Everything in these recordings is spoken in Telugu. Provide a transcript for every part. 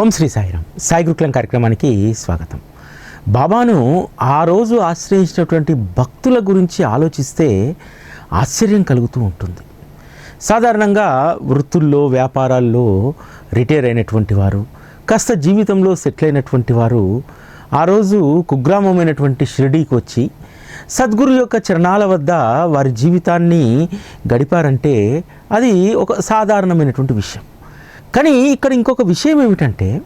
ఓం శ్రీ సాయిరామ్. సాయి గురుకులం కార్యక్రమానికి స్వాగతం. బాబాను ఆ రోజు ఆశ్రయించినటువంటి భక్తుల గురించి ఆలోచిస్తే ఆశ్చర్యం కలుగుతూ ఉంటుంది. సాధారణంగా వృత్తుల్లో వ్యాపారాల్లో రిటైర్ అయినటువంటి వారు కాస్త జీవితంలో సెటిల్ అయినటువంటి వారు ఆ రోజు కుగ్రామమైనటువంటి షిరిడీకి వచ్చి సద్గురు యొక్క చరణాల వద్ద వారి జీవితాన్ని గడిపారంటే అది ఒక సాధారణమైనటువంటి విషయం. కానీ ఇక్కడ ఇంకొక విషయం ఏమిటంటే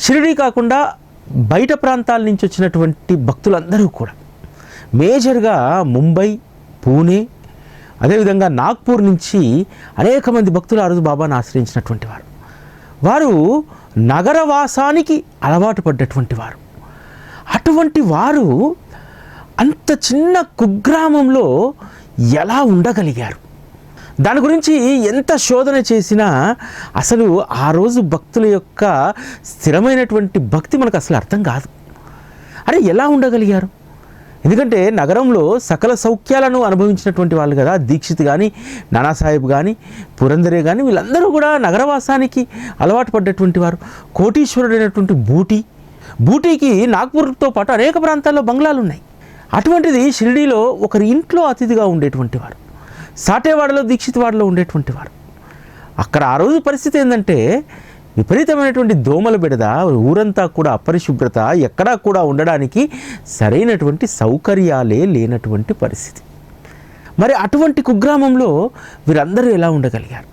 షిరిడీ కాకుండా బయట ప్రాంతాల నుంచి వచ్చినటువంటి భక్తులందరూ కూడా మేజర్గా ముంబై పూణే అదేవిధంగా నాగ్పూర్ నుంచి అనేక మంది భక్తులు ఆ రోజు బాబాను ఆశ్రయించినటువంటి వారు. వారు నగరవాసానికి అలవాటు పడ్డటువంటి వారు. అటువంటి వారు అంత చిన్న కుగ్రామంలో ఎలా ఉండగలిగారు? దాని గురించి ఎంత శోధన చేసినా అసలు ఆ రోజు భక్తుల యొక్క స్థిరమైనటువంటి భక్తి మనకు అసలు అర్థం కాదు. అరే ఎలా ఉండగలిగారు? ఎందుకంటే నగరంలో సకల సౌఖ్యాలను అనుభవించినటువంటి వాళ్ళు కదా దీక్షిత్ కానీ నానాసాహెబ్ కానీ పురందరే కానీ వీళ్ళందరూ కూడా నగరవాసానికి అలవాటు పడ్డటువంటి వారు. కోటీశ్వరుడైనటువంటి బూటీ. బూటీకి నాగ్పూర్తో పాటు అనేక ప్రాంతాల్లో బంగ్లాలు ఉన్నాయి అటువంటిది షిరిడీలో ఒకరి ఇంట్లో అతిథిగా ఉండేటువంటి వారు. సాటేవాడలో దీక్షితవాడలో ఉండేటువంటి వారు అక్కడ ఆ రోజు పరిస్థితి ఏంటంటే విపరీతమైనటువంటి దోమల బిడద ఊరంతా కూడా అపరిశుభ్రత ఎక్కడా కూడా ఉండడానికి సరైనటువంటి సౌకర్యాలే లేనటువంటి పరిస్థితి. మరి అటువంటి కుగ్రామంలో వీరందరూ ఎలా ఉండగలిగారు?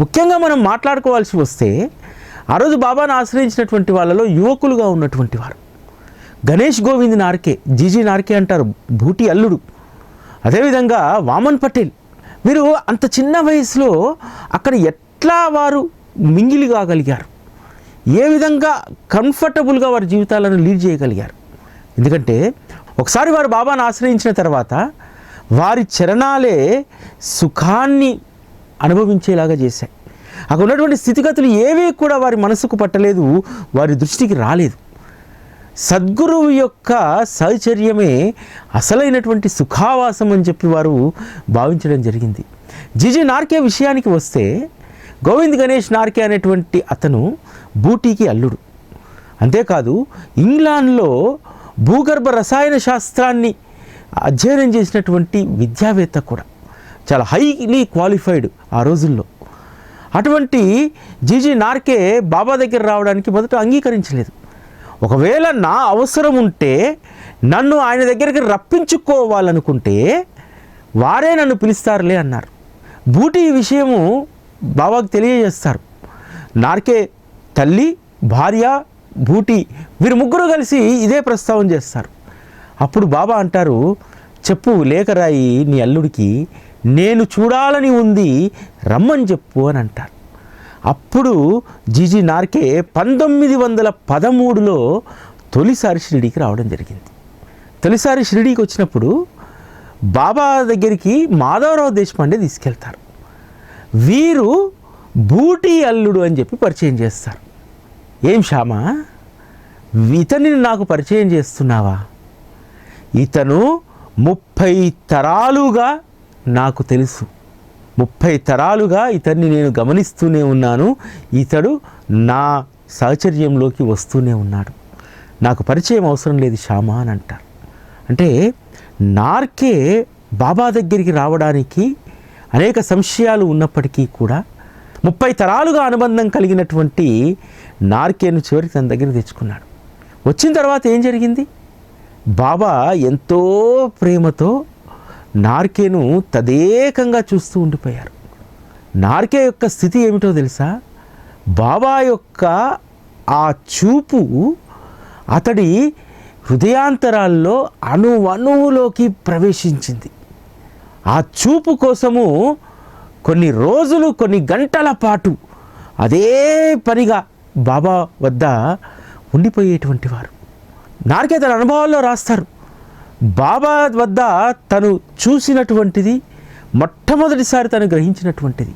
ముఖ్యంగా మనం మాట్లాడుకోవాల్సి వస్తే ఆ రోజు బాబాను ఆశ్రయించినటువంటి వాళ్ళలో యువకులుగా ఉన్నటువంటి వారు. గణేష్ గోవింద్ నార్కే జీజీ నార్కే అంటారు భూటి అల్లుడు. అదేవిధంగా వామన్ పటేల్ వీరు అంత చిన్న వయసులో అక్కడ ఎట్లా వారు మింగిలి కాగలిగారు? ఏ విధంగా కంఫర్టబుల్గా వారి జీవితాలను లీడ్ చేయగలిగారు? ఎందుకంటే ఒకసారి వారు బాబాను ఆశ్రయించిన తర్వాత వారి చరణాలే సుఖాన్ని అనుభవించేలాగా చేశాయి. అక్కడ ఉన్నటువంటి స్థితిగతులు ఏవీ కూడా వారి మనసుకు పట్టలేదు వారి దృష్టికి రాలేదు. సద్గురువు యొక్క సహచర్యమే అసలైనటువంటి సుఖావాసం అని చెప్పి వారు భావించడం జరిగింది. జిజి నార్కే విషయానికి వస్తే గోవింద్ గణేష్ నార్కే అనేటువంటి అతను బూటీకి అల్లుడు. అంతేకాదు ఇంగ్లాండ్లో భూగర్భ రసాయన శాస్త్రాన్ని అధ్యయనం చేసినటువంటి విద్యావేత్త కూడా. చాలా హైలీ క్వాలిఫైడ్ ఆ రోజుల్లో. అటువంటి జీజీ నార్కే బాబా దగ్గర రావడానికి మొదట అంగీకరించలేదు. ఒకవేళ నా అవసరం ఉంటే నన్ను ఆయన దగ్గరికి రప్పించుకోవాలనుకుంటే వారే నన్ను పిలుస్తారులే అన్నారు. బూటి ఈ విషయము బాబాకు తెలియజేస్తారు. నార్కే తల్లి భార్య బూటి వీరు ముగ్గురు కలిసి ఇదే ప్రస్తావన చేస్తారు. అప్పుడు బాబా అంటారు చెప్పు లేఖరాయి నీ అల్లుడికి నేను చూడాలని ఉంది రమ్మని చెప్పు అని అంటారు. అప్పుడు జీజీ నార్కే పంతొమ్మిది వందల పదమూడులో తొలిసారి షిరిడీకి రావడం జరిగింది. తొలిసారి షిరిడీకి వచ్చినప్పుడు బాబా దగ్గరికి మాధవరావు దేశపాండే తీసుకెళ్తారు. వీరు బూటీ అల్లుడు అని చెప్పి పరిచయం చేస్తారు. ఏం శ్యామా? ఇతనిని నాకు పరిచయం చేస్తున్నావా? ఇతను ముప్పై తరాలుగా నాకు తెలుసు. ముప్పై తరాలుగా ఇతన్ని నేను గమనిస్తూనే ఉన్నాను. ఇతడు నా సహచర్యంలోకి వస్తూనే ఉన్నాడు. నాకు పరిచయం అవసరం లేదు శ్యామ అని అంటారు. అంటే నార్కే బాబా దగ్గరికి రావడానికి అనేక సంశయాలు ఉన్నప్పటికీ కూడా ముప్పై తరాలుగా అనుబంధం కలిగినటువంటి నార్కేను చివరికి తన దగ్గర తెచ్చుకున్నాడు. వచ్చిన తర్వాత ఏం జరిగింది? బాబా ఎంతో ప్రేమతో నార్కేను తదేకంగా చూస్తూ ఉండిపోయారు. నార్కే యొక్క స్థితి ఏమిటో తెలుసా? బాబా యొక్క ఆ చూపు అతడి హృదయాంతరాల్లో అణువణువులోకి ప్రవేశించింది. ఆ చూపు కోసము కొన్ని రోజులు కొన్ని గంటల పాటు అదే పనిగా బాబా వద్ద ఉండిపోయేటువంటి వారు. నార్కే తన అనుభవాల్లో రాస్తారు. బాబా వద్ద తను చూసినటువంటిది మొట్టమొదటిసారి తను గ్రహించినటువంటిది.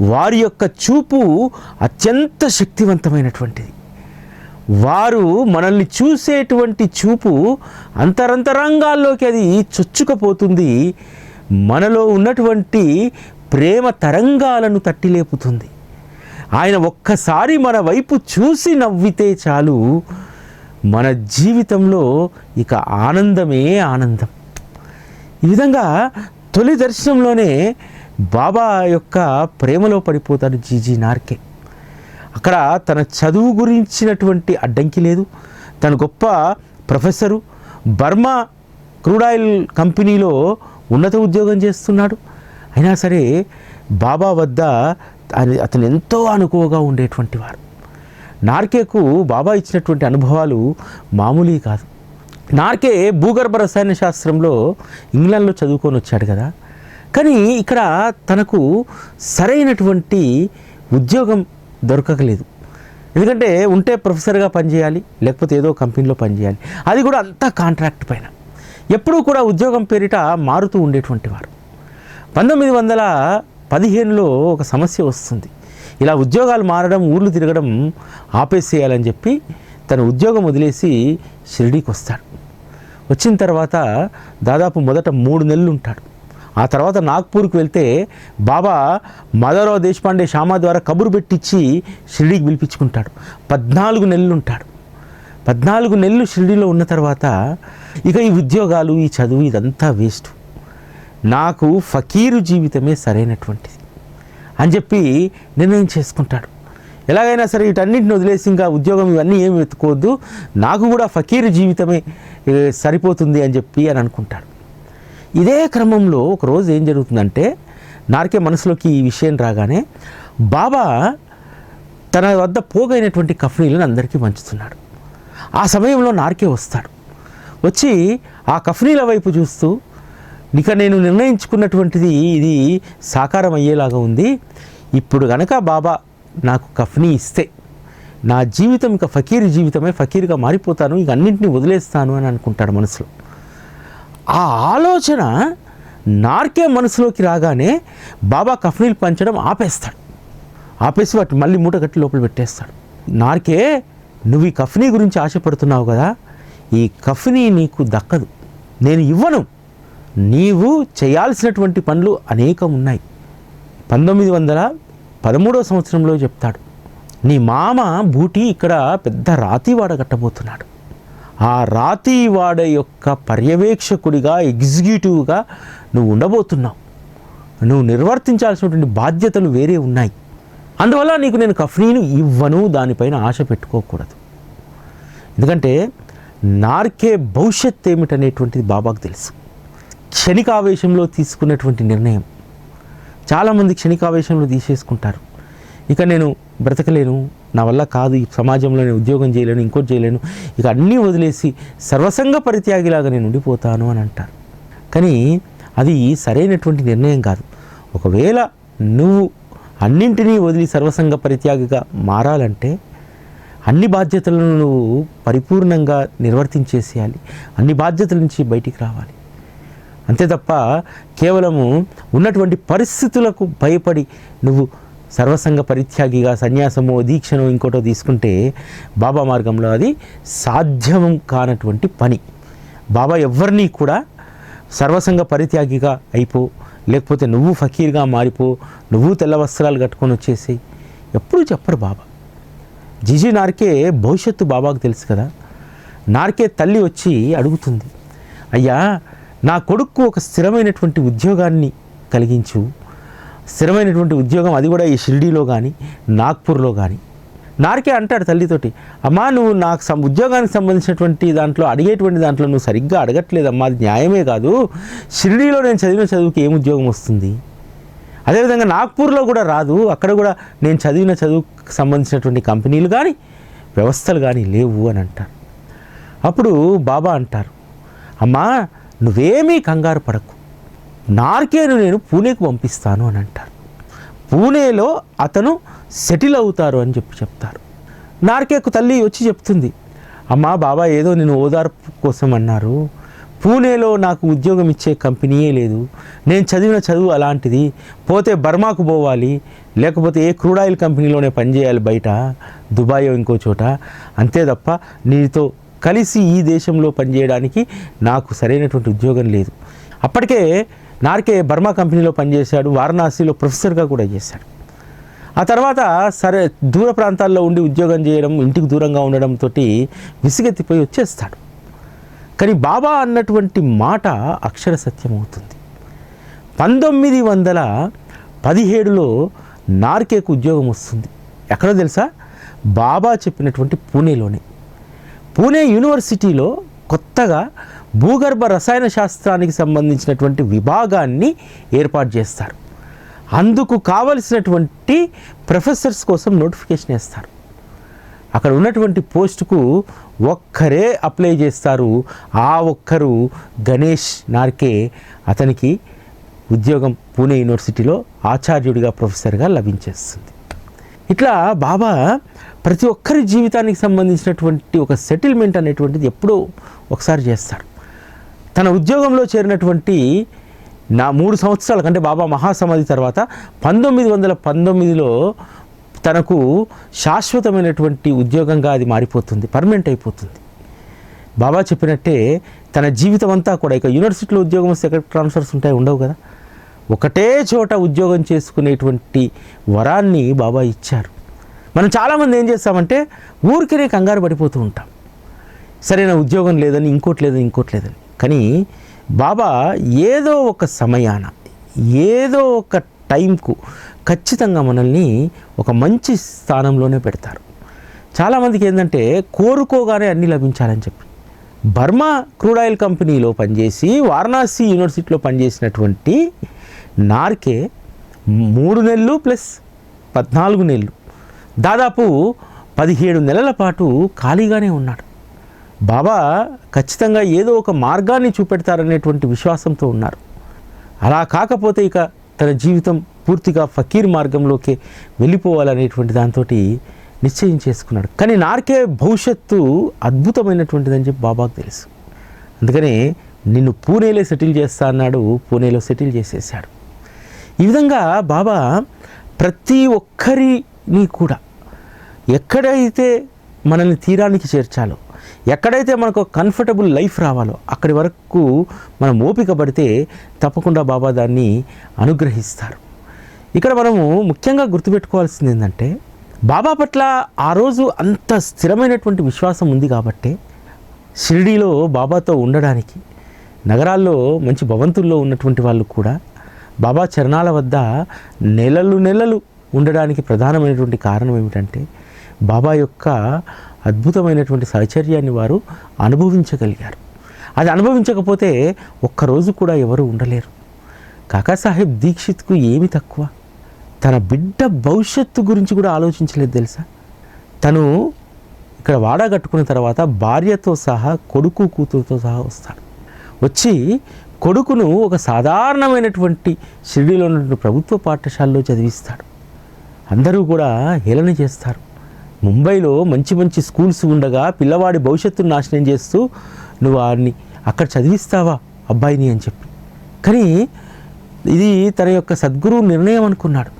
వారి యొక్క చూపు అత్యంత శక్తివంతమైనటువంటిది. వారు మనల్ని చూసేటువంటి చూపు అంతరంతరంగాల్లోకి అది చొచ్చుకపోతుంది. మనలో ఉన్నటువంటి ప్రేమ తరంగాలను తట్టిలేపుతుంది. ఆయన ఒక్కసారి మన వైపు చూసి నవ్వితే చాలు. మన జీవితంలో ఇక ఆనందమే ఆనందం. ఈ విధంగా తొలి దర్శనంలోనే బాబా యొక్క ప్రేమలో పడిపోతాడు జీజీ నార్కే. అక్కడ తన చదువు గురించినటువంటి అడ్డంకి లేదు. తన గొప్ప ప్రొఫెసరు బర్మా క్రూడ్ ఆయిల్ కంపెనీలో ఉన్నత ఉద్యోగం చేస్తున్నాడు. అయినా సరే బాబా వద్ద అతను ఎంతో అనుకువగా ఉండేటువంటి వారు. నార్కేకు బాబా ఇచ్చినటువంటి అనుభవాలు మామూలు కాదు. నార్కే భూగర్భ రసాయన శాస్త్రంలో ఇంగ్లాండ్లో చదువుకొని వచ్చాడు కదా. కానీ ఇక్కడ తనకు సరైనటువంటి ఉద్యోగం దొరకలేదు ఎందుకంటే ఉంటే ప్రొఫెసర్గా పనిచేయాలి లేకపోతే ఏదో కంపెనీలో పనిచేయాలి. అది కూడా అంతా కాంట్రాక్ట్ పైన. ఎప్పుడూ కూడా ఉద్యోగం పేరిట మారుతూ ఉండేటువంటి వారు. పంతొమ్మిది వందల పదిహేనులో ఒక సమస్య వస్తుంది. ఇలా ఉద్యోగాలు మారడం ఊర్లు తిరగడం ఆపేసేయాలని చెప్పి తన ఉద్యోగం వదిలేసి షిరిడీకి వస్తాడు. వచ్చిన తర్వాత దాదాపు మొదట మూడు నెలలు ఉంటాడు. ఆ తర్వాత నాగ్పూర్కి వెళ్తే బాబా మాధవరావు దేశపాండే షామా ద్వారా కబురు పెట్టించి షిరిడీకి పిలిపించుకుంటాడు. పద్నాలుగు నెలలు ఉంటాడు. పద్నాలుగు నెలలు షిరిడీలో ఉన్న తర్వాత ఇక ఈ ఉద్యోగాలు ఈ చదువు ఇదంతా వేస్ట్. నాకు ఫకీరు జీవితమే సరైనటువంటిది. అని చెప్పి నిర్ణయం చేసుకుంటాడు. ఎలాగైనా సరే వీటన్నింటిని వదిలేసి ఇంకా ఉద్యోగం ఇవన్నీ ఏమి వెతుకోవద్దు నాకు కూడా ఫకీర్ జీవితమే సరిపోతుంది అని చెప్పి అని అనుకుంటాడు. ఇదే క్రమంలో ఒకరోజు ఏం జరుగుతుందంటే నార్కే మనసులోకి ఈ విషయం రాగానే బాబా తన వద్ద పోగైనటువంటి కఫనీలను అందరికీ పంచుతున్నాడు. ఆ సమయంలో నార్కే వస్తాడు. వచ్చి ఆ కఫనీల వైపు చూస్తూ ఇక నేను నిర్ణయించుకున్నటువంటిది ఇది సాకారం అయ్యేలాగా ఉంది. ఇప్పుడు గనక బాబా నాకు కఫనీ ఇస్తే నా జీవితం ఇక ఫకీర్ జీవితమే ఫకీర్గా మారిపోతాను ఇక అన్నింటినీ వదిలేస్తాను అని అనుకుంటాడు మనసులో. ఆ ఆలోచన నార్కే మనసులోకి రాగానే బాబా కఫ్నీలు పంచడం ఆపేస్తాడు. ఆపేసి వాటి మళ్ళీ మూటగట్టి లోపల పెట్టేస్తాడు. నార్కే నువ్వు ఈ కఫ్నీ గురించి ఆశపడుతున్నావు కదా ఈ కఫ్నీ నీకు దక్కదు. నేను ఇవ్వను. నీవు చేయాల్సినటువంటి పనులు అనేకం ఉన్నాయి పంతొమ్మిది వందల పదమూడవ సంవత్సరంలో చెప్తాడు నీ మామ బూటి ఇక్కడ పెద్ద రాతివాడ కట్టబోతున్నాడు. ఆ రాతివాడ యొక్క పర్యవేక్షకుడిగా ఎగ్జిక్యూటివ్గా నువ్వు ఉండబోతున్నావు. నువ్వు నిర్వర్తించాల్సినటువంటి బాధ్యతలు వేరే ఉన్నాయి. అందువల్ల నీకు నేను కఫ్నీను ఇవ్వను దానిపైన ఆశ పెట్టుకోకూడదు. ఎందుకంటే నార్కే భవిష్యత్ ఏమిటనేటువంటిది బాబాకు తెలుసు. క్షణికావేశంలో తీసుకున్నటువంటి నిర్ణయం. చాలామంది క్షణికావేశంలో తీసేసుకుంటారు. ఇక నేను బ్రతకలేను నా వల్ల కాదు ఈ సమాజంలో నేను ఉద్యోగం చేయలేను ఇంకోటి చేయలేను ఇక అన్నీ వదిలేసి సర్వసంగ పరిత్యాగిలాగా నేను ఉండిపోతాను అని అంటారు. కానీ అది సరైనటువంటి నిర్ణయం కాదు. ఒకవేళ నువ్వు అన్నింటినీ వదిలి సర్వసంగ పరిత్యాగిగా మారాలంటే అన్ని బాధ్యతలను నువ్వు పరిపూర్ణంగా నిర్వర్తించేసేయాలి. అన్ని బాధ్యతల నుంచి బయటికి రావాలి. అంతే తప్ప కేవలము ఉన్నటువంటి పరిస్థితులకు భయపడి నువ్వు సర్వసంగ పరిత్యాగిగా సన్యాసమో దీక్షనో ఇంకోటో తీసుకుంటే బాబా మార్గంలో అది సాధ్యం కానటువంటి పని. బాబా ఎవరిని కూడా సర్వసంగ పరిత్యాగిగా అయిపో లేకపోతే నువ్వు ఫకీర్గా మారిపో నువ్వు తెల్ల వస్త్రాలు కట్టుకొని వచ్చేసి. ఎప్పుడూ చెప్పరు బాబా. జిజి నార్కే భవిష్యత్తు బాబాకు తెలుసు కదా. నార్కే తల్లి వచ్చి అడుగుతుంది అయ్యా నా కొడుకు ఒక స్థిరమైనటువంటి ఉద్యోగాన్ని కలిగించు. స్థిరమైనటువంటి ఉద్యోగం అది కూడా ఈ షిరిడీలో కానీ నాగ్పూర్లో కానీ నార్కే అంటాడు తల్లితోటి అమ్మా నువ్వు నాకు సం ఉద్యోగానికి సంబంధించినటువంటి దాంట్లో అడిగేటువంటి దాంట్లో నువ్వు సరిగ్గా అడగట్లేదమ్మా అది న్యాయమే కాదు. షిరిడీలో నేను చదివిన చదువుకి ఏం ఉద్యోగం వస్తుంది? అదేవిధంగా నాగ్పూర్లో కూడా రాదు. అక్కడ కూడా నేను చదివిన చదువుకు సంబంధించినటువంటి కంపెనీలు కానీ వ్యవస్థలు కానీ లేవు అని అంటారు. అప్పుడు బాబా అంటారు అమ్మా నువ్వేమీ కంగారు పడకు. నార్కేను నేను పూణేకు పంపిస్తాను అని అంటారు. పూణేలో అతను సెటిల్ అవుతారు అని చెప్పి చెప్తారు. నార్కేకు తల్లి వచ్చి చెప్తుంది అమ్మా బాబా ఏదో నేను ఓదార్పు కోసం అన్నారు. పూణేలో నాకు ఉద్యోగం ఇచ్చే కంపెనీయే లేదు. నేను చదివిన చదువు అలాంటిది. పోతే బర్మాకు పోవాలి. లేకపోతే ఏ క్రూడాయిల్ కంపెనీలోనే పనిచేయాలి బయట. దుబాయో ఇంకో చోట. అంతే తప్ప నీతో కలిసి ఈ దేశంలో పనిచేయడానికి నాకు సరైనటువంటి ఉద్యోగం లేదు. అప్పటికే నార్కే బర్మా కంపెనీలో పనిచేశాడు వారణాసిలో ప్రొఫెసర్గా కూడా చేశాడు. ఆ తర్వాత సరే దూర ప్రాంతాల్లో ఉండి ఉద్యోగం చేయడం ఇంటికి దూరంగా ఉండడంతో విసిగెత్తిపోయి వచ్చేస్తాడు. కానీ బాబా అన్నటువంటి మాట అక్షర సత్యం అవుతుంది పంతొమ్మిది వందల పదిహేడులో నార్కేకు ఉద్యోగం వస్తుంది. ఎక్కడో తెలుసా? బాబా చెప్పినటువంటి పూణేలోనే. పూణే యూనివర్సిటీలో కొత్తగా భూగర్భ రసాయన శాస్త్రానికి సంబంధించినటువంటి విభాగాన్ని ఏర్పాటు చేస్తారు. అందుకు కావలసినటువంటి ప్రొఫెసర్స్ కోసం నోటిఫికేషన్ వేస్తారు. అక్కడ ఉన్నటువంటి పోస్టుకు ఒక్కరే అప్లై చేస్తారు. ఆ ఒక్కరు గణేష్ నార్కే అతనికి ఉద్యోగం పూణే యూనివర్సిటీలో ఆచార్యుడిగా ప్రొఫెసర్గా లభించేస్తుంది. ఇట్లా బాబా ప్రతి ఒక్కరి జీవితానికి సంబంధించినటువంటి ఒక సెటిల్మెంట్ అనేటువంటిది ఎప్పుడో ఒకసారి చేస్తారు తన ఉద్యోగంలో చేరినటువంటి నా మూడు సంవత్సరాల కంటే బాబా మహాసమాధి తర్వాత పంతొమ్మిది వందల పంతొమ్మిదిలో తనకు శాశ్వతమైనటువంటి ఉద్యోగంగా అది మారిపోతుంది పర్మనెంట్ అయిపోతుంది. బాబా చెప్పినట్టే తన జీవితం అంతా కూడా ఇక యూనివర్సిటీలో ఉద్యోగం వస్తే ఎక్కడ ట్రాన్స్ఫర్స్ ఉంటాయి ఉండవు కదా. ఒకటే చోట ఉద్యోగం చేసుకునేటువంటి వరాన్ని బాబా ఇచ్చారు. మనం చాలామంది ఏం చేస్తామంటే ఊరికినే కంగారు పడిపోతూ ఉంటాం. సరైన ఉద్యోగం లేదని ఇంకోటి లేదని ఇంకోటి లేదని. కానీ బాబా ఏదో ఒక సమయాన ఏదో ఒక టైంకు ఖచ్చితంగా మనల్ని ఒక మంచి స్థానంలోనే పెడతారు. చాలామందికి ఏంటంటే కోరుకోగానే అన్నీ లభించాలని చెప్పి. బర్మా క్రూడ్ ఆయిల్ కంపెనీలో పనిచేసి వారణాసి యూనివర్సిటీలో పనిచేసినటువంటి నార్కే మూడు నెలలు ప్లస్ పద్నాలుగు నెలలు. దాదాపు పదిహేడు నెలల పాటు ఖాళీగానే ఉన్నాడు. బాబా ఖచ్చితంగా ఏదో ఒక మార్గాన్ని చూపెడతారనేటువంటి విశ్వాసంతో ఉన్నారు. అలా కాకపోతే ఇక తన జీవితం పూర్తిగా ఫకీర్ మార్గంలోకి వెళ్ళిపోవాలనేటువంటి దాంతో నిశ్చయం చేసుకున్నాడు. కానీ నార్కే భవిష్యత్తు అద్భుతమైనటువంటిదని చెప్పి బాబాకు తెలుసు. అందుకనే నిన్ను పూణేలో సెటిల్ చేస్తా అన్నాడు పూణేలో సెటిల్ చేసేసాడు. ఈ విధంగా బాబా ప్రతి ఒక్కరిని కూడా ఎక్కడైతే మనల్ని తీరానికి చేర్చాలో ఎక్కడైతే మనకు కంఫర్టబుల్ లైఫ్ రావాలో అక్కడి వరకు మనం ఓపిక పడితే తప్పకుండా బాబా దాన్ని అనుగ్రహిస్తారు. ఇక్కడ మనము ముఖ్యంగా గుర్తుపెట్టుకోవాల్సింది ఏంటంటే బాబా పట్ల ఆ రోజు అంత స్థిరమైనటువంటి విశ్వాసం ఉంది కాబట్టే షిరిడీలో బాబాతో ఉండడానికి నగరాల్లో మంచి భవంతుల్లో ఉన్నటువంటి వాళ్ళు కూడా బాబా చరణాల వద్ద నెలలు నెలలు ఉండడానికి ప్రధానమైనటువంటి కారణం ఏమిటంటే బాబా యొక్క అద్భుతమైనటువంటి సహచర్యాన్ని వారు అనుభవించగలిగారు. అది అనుభవించకపోతే ఒక్కరోజు కూడా ఎవరు ఉండలేరు. కాకాసాహెబ్ దీక్షిత్కు ఏమి తక్కువ? తన బిడ్డ భవిష్యత్తు గురించి కూడా ఆలోచించలేదు తెలుసా? తను ఇక్కడ వాడా కట్టుకున్న తర్వాత భార్యతో సహా కొడుకు కూతురుతో సహా వస్తాడు. వచ్చి కొడుకును ఒక సాధారణమైనటువంటి షిరిడీలో ఉన్నటువంటి ప్రభుత్వ పాఠశాలలో చదివిస్తాడు. అందరూ కూడా హేళన చేస్తారు. ముంబైలో మంచి మంచి స్కూల్స్ ఉండగా పిల్లవాడి భవిష్యత్తును నాశనం చేస్తూ నువ్వు వాడిని అక్కడ చదివిస్తావా అబ్బాయిని అని చెప్పి. కానీ ఇది తన యొక్క సద్గురువు నిర్ణయం అనుకున్నాడు.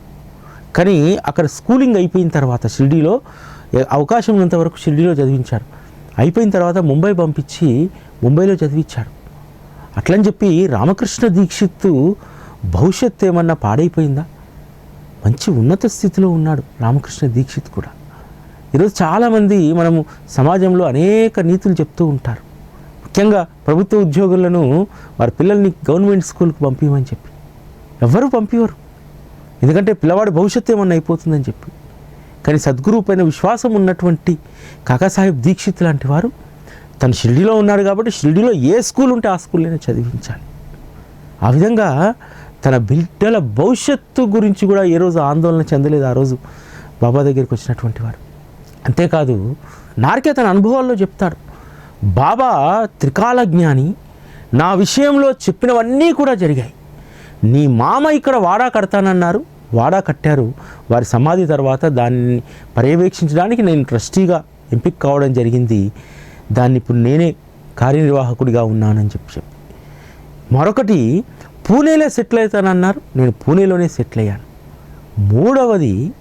కానీ అక్కడ స్కూలింగ్ అయిపోయిన తర్వాత షిరిడీలో అవకాశం ఉన్నంతవరకు షిరిడీలో చదివించారు అయిపోయిన తర్వాత ముంబై పంపించి ముంబైలో చదివించాడు. అట్లని చెప్పి రామకృష్ణ దీక్షిత్తు భవిష్యత్తు ఏమన్నా పాడైపోయిందా? మంచి ఉన్నత స్థితిలో ఉన్నాడు రామకృష్ణ దీక్షిత్ కూడా. ఈరోజు చాలామంది మనము సమాజంలో అనేక నీతులు చెప్తూ ఉంటారు. ముఖ్యంగా ప్రభుత్వ ఉద్యోగులను వారి పిల్లల్ని గవర్నమెంట్ స్కూల్కి పంపించమని చెప్పి. ఎవరు పంపివారు ఎందుకంటే పిల్లవాడి భవిష్యత్తు ఏమన్నా అయిపోతుందని చెప్పి. కానీ సద్గురువు పైన విశ్వాసం ఉన్నటువంటి కాకాసాహెబ్ దీక్షిత్ లాంటి వారు తను షిరిడిలో ఉన్నాడు కాబట్టి షిరిడిలో ఏ స్కూల్ ఉంటే ఆ స్కూల్లోనే చదివించాలి. ఆ విధంగా తన బిడ్డల భవిష్యత్తు గురించి కూడా ఏ రోజు ఆందోళన చెందలేదు ఆ రోజు బాబా దగ్గరికి వచ్చినటువంటి వారు. అంతేకాదు నార్కే తన అనుభవాల్లో చెప్తాడు బాబా త్రికాల జ్ఞాని నా విషయంలో చెప్పినవన్నీ కూడా జరిగాయి. నీ మామ ఇక్కడ వాడా కడతానన్నారు వాడా కట్టారు. వారి సమాధి తర్వాత దాన్ని పర్యవేక్షించడానికి నేను ట్రస్టీగా ఎంపిక కావడం జరిగింది. దాన్ని ఇప్పుడు నేనే కార్యనిర్వాహకుడిగా ఉన్నానని చెప్పి చెప్పి. మరొకటి పూణేలో సెటిల్ అవుతానన్నారు నేను పూణేలోనే సెటిల్ అయ్యాను. మూడవది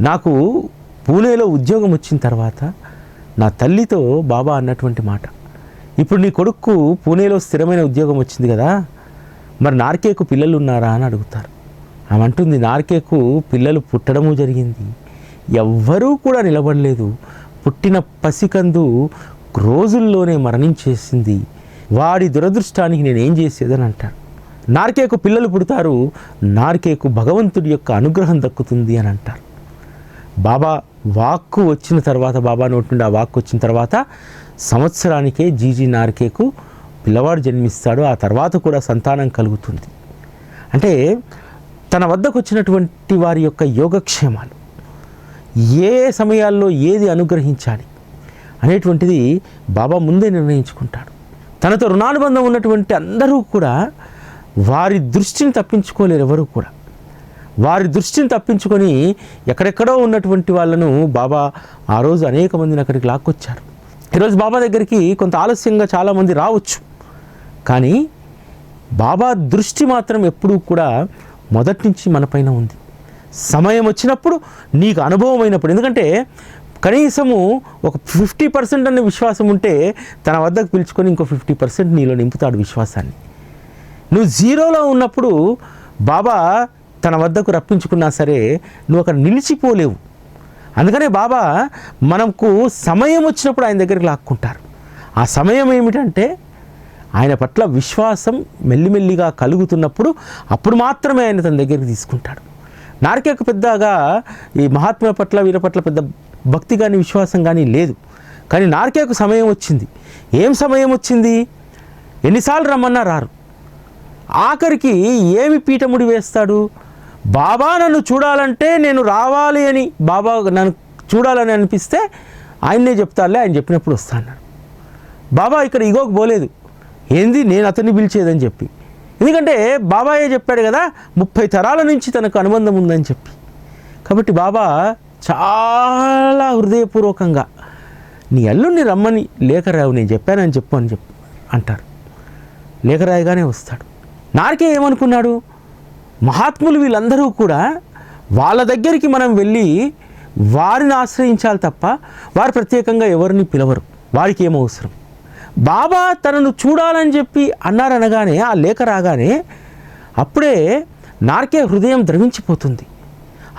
నాకు పూణేలో ఉద్యోగం వచ్చిన తర్వాత నా తల్లితో బాబా అన్నటువంటి మాట. ఇప్పుడు నీ కొడుకు పూణేలో స్థిరమైన ఉద్యోగం వచ్చింది కదా మరి నార్కేకు పిల్లలు ఉన్నారా అని అడుగుతారు. ఆమె అంటుంది నార్కేకు పిల్లలు పుట్టడము జరిగింది. ఎవ్వరూ కూడా నిలబడలేదు. పుట్టిన పసికందు రోజుల్లోనే మరణించేసింది. వాడి దురదృష్టానికి నేనేం చేసేదని అంటాడు. నార్కేకు పిల్లలు పుడతారు. నార్కేకు భగవంతుడి యొక్క అనుగ్రహం దక్కుతుంది అని అంటారు. బాబా వాక్కు వచ్చిన తర్వాత బాబా నోటి నుండి ఆ వాక్కు వచ్చిన తర్వాత సంవత్సరానికే జీజీ నార్కేకు పిల్లవాడు జన్మిస్తాడు. ఆ తర్వాత కూడా సంతానం కలుగుతుంది. అంటే తన వద్దకు వచ్చినటువంటి వారి యొక్క యోగక్షేమాలు ఏ సమయాల్లో ఏది అనుగ్రహించాలి? అనేటువంటిది బాబా ముందే నిర్ణయించుకుంటాడు. తనతో రుణానుబంధం ఉన్నటువంటి అందరూ కూడా వారి దృష్టిని తప్పించుకోలేరు ఎవరు కూడా. వారి దృష్టిని తప్పించుకొని ఎక్కడెక్కడో ఉన్నటువంటి వాళ్ళను బాబా ఆ రోజు అనేక మందిని అక్కడికి లాక్కొచ్చారు. ఈరోజు బాబా దగ్గరికి కొంత ఆలస్యంగా చాలామంది రావచ్చు. కానీ బాబా దృష్టి మాత్రం ఎప్పుడూ కూడా మొదటి నుంచి మనపైన ఉంది. సమయం వచ్చినప్పుడు నీకు అనుభవం అయినప్పుడు. ఎందుకంటే కనీసము ఒక ఫిఫ్టీ పర్సెంట్ అనే విశ్వాసం ఉంటే తన వద్దకు పిలుచుకొని ఇంకో ఫిఫ్టీ పర్సెంట్ నీలో నింపుతాడు విశ్వాసాన్ని. నువ్వు జీరోలో ఉన్నప్పుడు బాబా తన వద్దకు రప్పించుకున్నా సరే నువ్వు అక్కడ నిలిచిపోలేవు. అందుకనే బాబా మనకు సమయం వచ్చినప్పుడు ఆయన దగ్గరికి లాక్కుంటారు. ఆ సమయం ఏమిటంటే ఆయన పట్ల విశ్వాసం మెల్లిమెల్లిగా కలుగుతున్నప్పుడు అప్పుడు మాత్రమే ఆయన తన దగ్గరికి తీసుకుంటాడు. నారికేకు పెద్దగా ఈ మహాత్ముల పట్ల వీర పట్ల పెద్ద భక్తి కానీ విశ్వాసం కానీ లేదు. కానీ నార్కేకు సమయం వచ్చింది. ఏం సమయం వచ్చింది? ఎన్నిసార్లు రమ్మన్నా రారు. ఆఖరికి ఏమి పీఠముడి వేస్తాడు? బాబా నన్ను చూడాలంటే నేను రావాలి అని బాబా నన్ను చూడాలని అనిపిస్తే ఆయన్నే చెప్తాలే ఆయన చెప్పినప్పుడు వస్తాను బాబా ఇక్కడ ఇగోకు పోలేదు. ఏంది? నేను అతన్ని పిలిచేదని చెప్పి. ఎందుకంటే బాబాయే చెప్పాడు కదా ముప్పై తరాల నుంచి తనకు అనుబంధం ఉందని చెప్పి. కాబట్టి బాబా చాలా హృదయపూర్వకంగా నీ అల్లుడిని రమ్మని లేఖ రావు నేను చెప్పానని చెప్పు అని చెప్పు అంటారు. లేఖ రాయగానే వస్తాడు. నారికే ఏమనుకున్నాడు? మహాత్ములు వీళ్ళందరూ కూడా వాళ్ళ దగ్గరికి మనం వెళ్ళి వారిని ఆశ్రయించాలి తప్ప వారు ప్రత్యేకంగా ఎవరిని పిలవరు. వారికి ఏమవసరం అవసరం? బాబా తనను చూడాలని చెప్పి అన్నారనగానే ఆ లేఖ రాగానే అప్పుడే నార్కే హృదయం ద్రవించిపోతుంది.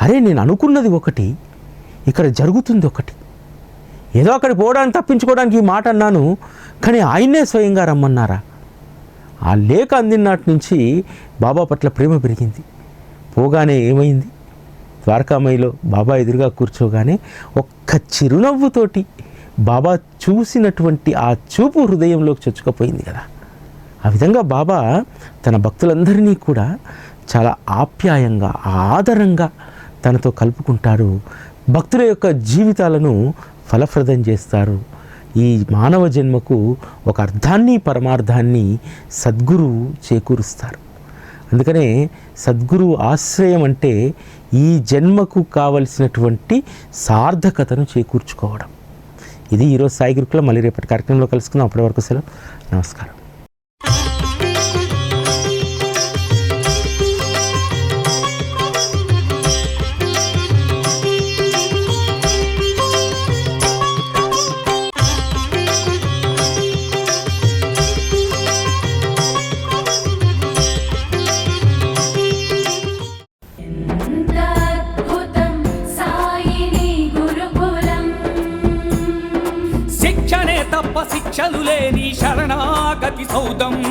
అరే నేను అనుకున్నది ఒకటి ఇక్కడ జరుగుతుంది ఒకటి. ఏదో అక్కడ పోవడానికి తప్పించుకోవడానికి ఈ మాట అన్నాను కానీ ఆయన్నే స్వయంగా రమ్మన్నారా? ఆ లేఖ అందినాటి నుంచి బాబా పట్ల ప్రేమ పెరిగింది. పోగానే ఏమైంది? ద్వారకామయిలో బాబా ఎదురుగా కూర్చోగానే ఒక్క చిరునవ్వుతోటి బాబా చూసినటువంటి ఆ చూపు హృదయంలోకి చొచ్చుకపోయింది కదా. ఆ విధంగా బాబా తన భక్తులందరినీ కూడా చాలా ఆప్యాయంగా ఆదరంగా తనతో కలుపుకుంటాడు భక్తుల యొక్క జీవితాలను ఫలప్రదం చేస్తారు. ఈ మానవ జన్మకు ఒక అర్థాన్ని పరమార్థాన్ని సద్గురు చేకూరుస్తారు. అందుకనే సద్గురు ఆశ్రయం అంటే ఈ జన్మకు కావలసినటువంటి సార్థకతను చేకూర్చుకోవడం. ఇది ఈరోజు సాయి గురుకులో. మళ్ళీ రేపటి కార్యక్రమంలో కలుసుకుందాం. అప్పటి వరకు సెలవు. నమస్కారం. சௌதம்